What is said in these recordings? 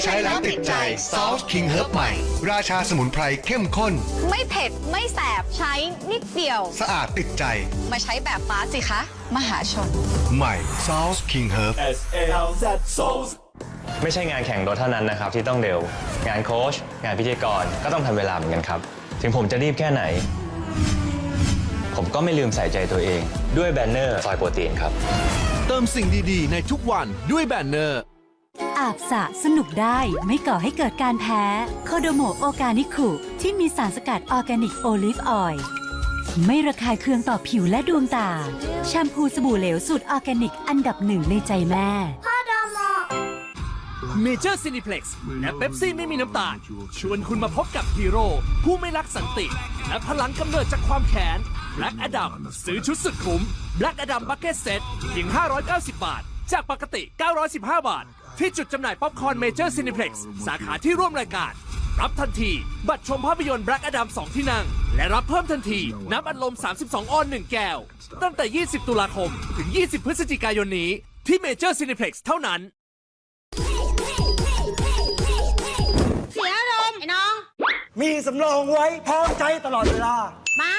ติดใจซอสคิงเฮิร์บใหม่ ราชาสมุนไพรเข้มข้น ไม่เผ็ด ไม่แสบใช้นิดเดียว สะอาดติดใจ มาใช้แบบฟ้าสิคะ มหาชน ใหม่ซอสคิงเฮิร์บ S A L Z Souls ไม่ใช่งานแข่งรถเท่านั้นนะครับที่ต้องเร็ว งานโค้ชงานพิธีกรก็ต้องทันเวลาเหมือนกันครับ ถึงผมจะรีบแค่ไหน ผมก็ไม่ลืมใส่ใจตัวเอง ด้วยแบนเนอร์ซอยโปรตีนครับ เติมสิ่งดีๆ ในทุกวันด้วยแบนเนอร์ อาบสระสนุกได้ไม่ก่อให้เกิดการแพ้โคโดโมโอกานิคุที่มีสารสกัดออร์แกนิกโอลิฟออยล์ไม่ระคายเคืองต่อผิวและดวงตา แชมพูสบู่เหลวสูตรออร์แกนิกอันดับหนึ่งในใจแม่ เมเจอร์ซินิเพล็กซ์และเบปซี่ไม่มีน้ำตาล ชวนคุณมาพบกับฮีโร่ผู้ไม่รักสันติ และพลังกำเนิดจากความแค้น Black Adam ซื้อชุดสุดคุ้ม Black Adam Bucket Set เพียง 590 บาท จากปกติ 915 บาท ที่จุดจำหน่ายป๊อปคอร์นเมเจอร์ซินิเพล็กซ์สาขาที่ร่วมรายการ รับทันที บัตรชมภาพยนตร์ Black Adam 2ที่นั่ง และรับเพิ่มทันที น้ำอัดลม 32 ออน 1 แก้ว ตั้งแต่ 20 ตุลาคม ถึง 20 พฤศจิกายนนี้ ที่เมเจอร์ซินิเพล็กซ์เท่านั้นเสียอารมณ์ไอ้น้อง มีสำรองไว้พร้อมใจตลอดเวลา มา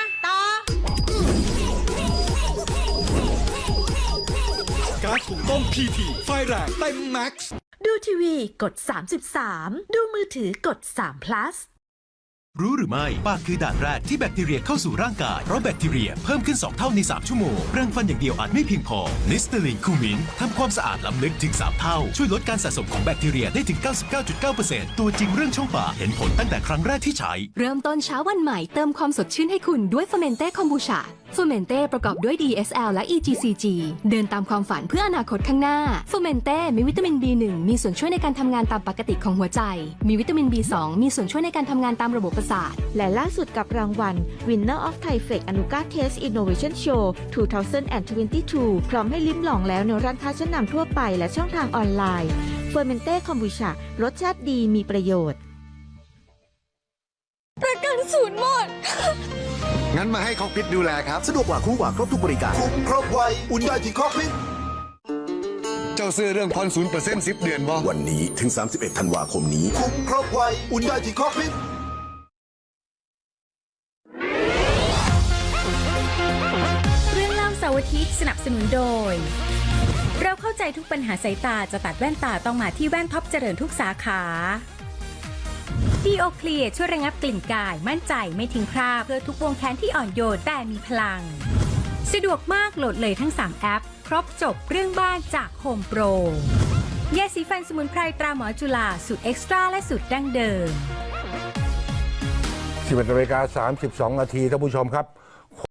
ต่อก๊าซหุงต้มพีทีไฟแรงเต็มแม็กซ์ดูทีวีกด 33 ดูมือถือกด3 plus รู้หรือไม่ ปากคือด่านแรกที่แบคทีเรียเข้าสู่ร่างกาย เพราะแบคทีเรียเพิ่มขึ้น 2 เท่าใน 3 ชั่วโมงแปรงฟันอย่างเดียวอาจไม่เพียงพอนิสเตอรีนคูมินทำความสะอาดล้ำลึกถึง 3 เท่า ช่วยลดการสะสมของแบคทีเรียได้ถึง 99.9%ตัวจริงเรื่องช่องปากเห็นผลตั้งแต่ครั้งแรกที่ใช้ เริ่มต้นเช้าวันใหม่เติมความสดชื่นให้คุณด้วยเฟเมนเต้คอมบูชา เฟเมนเต้ประกอบด้วย DSL และ EGCG เดินตามความฝันเพื่ออนาคตข้างหน้าเฟเมนเต้มีวิตามิน B1 มีส่วนช่วยในการทำงานตามปกติของหัวใจ มีวิตามิน B2 มีส่วนช่วยในการทำงานตามระบบประสาท และล่าสุดกับรางวัล Winner of Thai f e c อนุกา Taste Innovation Show 2022 พร้อมให้ลิ้มลองแล้วในร้านค้าชั้นนำทั่วไปและช่องทางออนไลน์เฟอร์เมนเต้คอมบูชารสชาติดีมีประโยชน์ ประกันศูนย์หมด งั้นมาให้เขาพิดดูแลครับ สะดวกกว่าคุ้มกว่าครบทุกบริการคุ้มครบไว อุ่นได้ที่ครอบคลิปเจ้าซื้อเรื่องพรศูนย์เปอร์เซ็นต์สิบเดือนบ่วันนี้ถึง 31 ธันวาคมนี้ คุ้มครบไว อุ่นได้ที่ครอบคลิปเรื่องเล่าเสาร์อาทิตย์สนับสนุนโดย เราเข้าใจทุกปัญหาสายตาจะตัดแว่นตาต้องมาที่แว่นท็อปเจริญทุกสาขา ดีโอเคลียช่วยระงับกลิ่นกายมั่นใจไม่ทิ้งคราบเพื่อทุกวงแขนที่อ่อนโยนแต่มีพลัง สะดวกมากโหลดเลยทั้ง 3 แอป ครบจบเรื่องบ้านจากโฮมโปรยาสีฟันสมุนไพรตราหมอจุฬาสูตรเอ็กซ์ตร้าและสูตรดั้งเดิม 11นาฬิกา32 นาทีท่านผู้ชมครับ